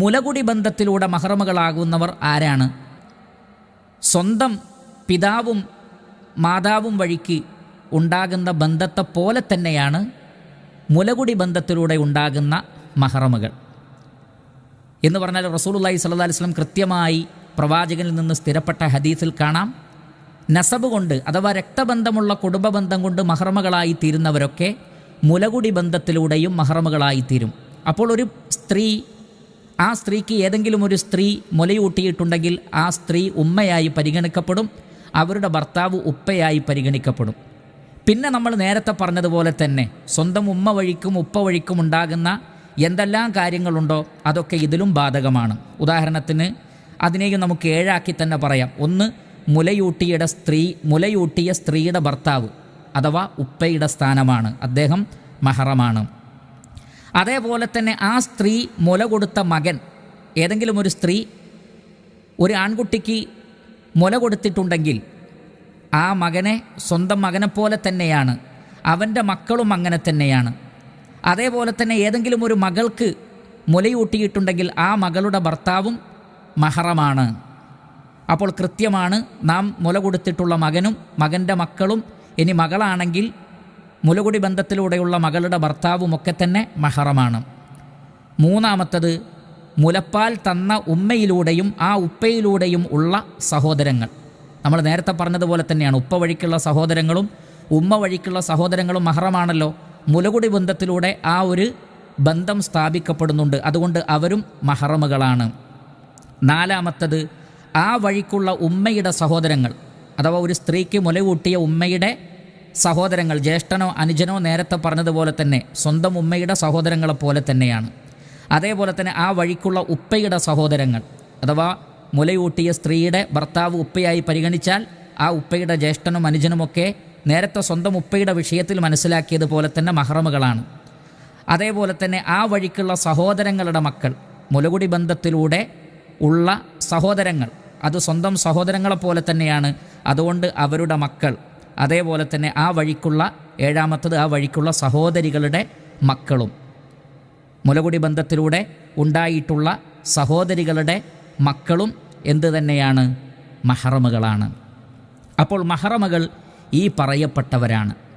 മുലകുടി ബന്ധത്തിലൂടെ മഹറമകളാകുന്നവർ ആരാണ്? സ്വന്തം പിതാവും മാതാവും വഴിക്ക് ഉണ്ടാകുന്ന ബന്ധത്തെ പോലെ തന്നെയാണ് മുലകുടി ബന്ധത്തിലൂടെ ഉണ്ടാകുന്ന മഹറമകൾ. എന്ന് പറഞ്ഞാൽ സ്വല്ലല്ലാഹി അലൈഹി വസല്ലം കൃത്യമായി പ്രവാചകനിൽ നിന്ന് സ്ഥിരപ്പെട്ട ഹദീസിൽ കാണാം. നസബ് കൊണ്ട് അഥവാ രക്തബന്ധമുള്ള കുടുംബബന്ധം കൊണ്ട് മഹറമകളായി തീരുന്നവരൊക്കെ മുലകുടി ബന്ധത്തിലൂടെയും മഹറമകളായി തീരും. അപ്പോൾ ഒരു സ്ത്രീ ആ സ്ത്രീക്ക് ഏതെങ്കിലും ഒരു സ്ത്രീ മുലയൂട്ടിയിട്ടുണ്ടെങ്കിൽ ആ സ്ത്രീ ഉമ്മയായി പരിഗണിക്കപ്പെടും അവരുടെ ഭർത്താവ് ഉപ്പയായി പരിഗണിക്കപ്പെടും. പിന്നെ നമ്മൾ നേരത്തെ പറഞ്ഞതുപോലെ തന്നെ സ്വന്തം ഉമ്മ വഴിക്കും ഉപ്പ വഴിക്കും ഉണ്ടാകുന്ന എന്തെല്ലാം കാര്യങ്ങളുണ്ടോ അതൊക്കെ ഇതിലും ബാധകമാണ്. ഉദാഹരണത്തിന് അതിനെയും നമുക്ക് ഏഴാക്കി തന്നെ പറയാം. ഒന്ന് മുലയൂട്ടിയുടെ സ്ത്രീ മുലയൂട്ടിയ സ്ത്രീയുടെ ഭർത്താവ് അഥവാ ഉപ്പയുടെ സ്ഥാനമാണ്. അദ്ദേഹം മഹറമാണ്. അതേപോലെ തന്നെ ആ സ്ത്രീ മുല കൊടുത്ത മകൻ ഏതെങ്കിലും ഒരു സ്ത്രീ ഒരു ആൺകുട്ടിക്ക് മുല കൊടുത്തിട്ടുണ്ടെങ്കിൽ ആ മകനെ സ്വന്തം മകനെപ്പോലെ തന്നെയാണ് അവന്റെ മക്കളും അങ്ങനെ തന്നെയാണ്. അതേപോലെ തന്നെ ഏതെങ്കിലും ഒരു മകൾക്ക് മുലയൂട്ടിയിട്ടുണ്ടെങ്കിൽ ആ മകളുടെ ഭർത്താവും മഹറമാണ്. അപ്പോൾ കൃത്യമാണ് നാം മുല കൊടുത്തിട്ടുള്ള മകനും മകന്റെ മക്കളും ഇനി മകളാണെങ്കിൽ മുലകുടി ബന്ധത്തിലൂടെയുള്ള മകളുടെ ഭർത്താവുമൊക്കെ തന്നെ മഹറമാണ്. മൂന്നാമത്തത് മുലപ്പാൽ തന്ന ഉമ്മയിലൂടെയും ആ ഉപ്പയിലൂടെയും ഉള്ള സഹോദരങ്ങൾ. നമ്മൾ നേരത്തെ പറഞ്ഞതുപോലെ തന്നെയാണ് ഉപ്പ വഴിക്കുള്ള സഹോദരങ്ങളും ഉമ്മ വഴിക്കുള്ള സഹോദരങ്ങളും മഹറമാണല്ലോ. മുലകുടി ബന്ധത്തിലൂടെ ആ ഒരു ബന്ധം സ്ഥാപിക്കപ്പെടുന്നുണ്ട്. അതുകൊണ്ട് അവരും മഹറമുകളാണ്. നാലാമത്തത് ആ വഴിക്കുള്ള ഉമ്മയുടെ സഹോദരങ്ങൾ അഥവാ ഒരു സ്ത്രീക്ക് മുലകൂട്ടിയ ഉമ്മയുടെ സഹോദരങ്ങൾ ജ്യേഷ്ഠനോ അനുജനോ നേരത്തെ പറഞ്ഞതുപോലെ തന്നെ സ്വന്തം ഉമ്മയുടെ സഹോദരങ്ങളെപ്പോലെ തന്നെയാണ്. അതേപോലെ തന്നെ ആ വഴിക്കുള്ള ഉപ്പയുടെ സഹോദരങ്ങൾ അഥവാ മുലയൂട്ടിയ സ്ത്രീയുടെ ഭർത്താവ് ഉപ്പയായി പരിഗണിച്ചാൽ ആ ഉപ്പയുടെ ജ്യേഷ്ഠനും അനുജനുമൊക്കെ നേരത്തെ സ്വന്തം ഉപ്പയുടെ വിഷയത്തിൽ മനസ്സിലാക്കിയതുപോലെ തന്നെ മഹ്റമുകളാണ്. അതേപോലെ തന്നെ ആ വഴിക്കുള്ള സഹോദരങ്ങളുടെ മക്കൾ മുലകുടി ബന്ധത്തിലൂടെ ഉള്ള സഹോദരങ്ങൾ അത് സ്വന്തം സഹോദരങ്ങളെപ്പോലെ തന്നെയാണ്. അതുകൊണ്ട് അവരുടെ മക്കൾ അതേപോലെ തന്നെ ആ വഴിക്കുള്ള ഏഴാമത്തത് ആ വഴിക്കുള്ള സഹോദരികളുടെ മക്കളും. മുലകുടി ബന്ധത്തിലൂടെ ഉണ്ടായിട്ടുള്ള സഹോദരികളുടെ മക്കളും എന്ത് തന്നെയാണ്? മഹറമുകളാണ്. അപ്പോൾ മഹറമകൾ ഈ പറയപ്പെട്ടവരാണ്.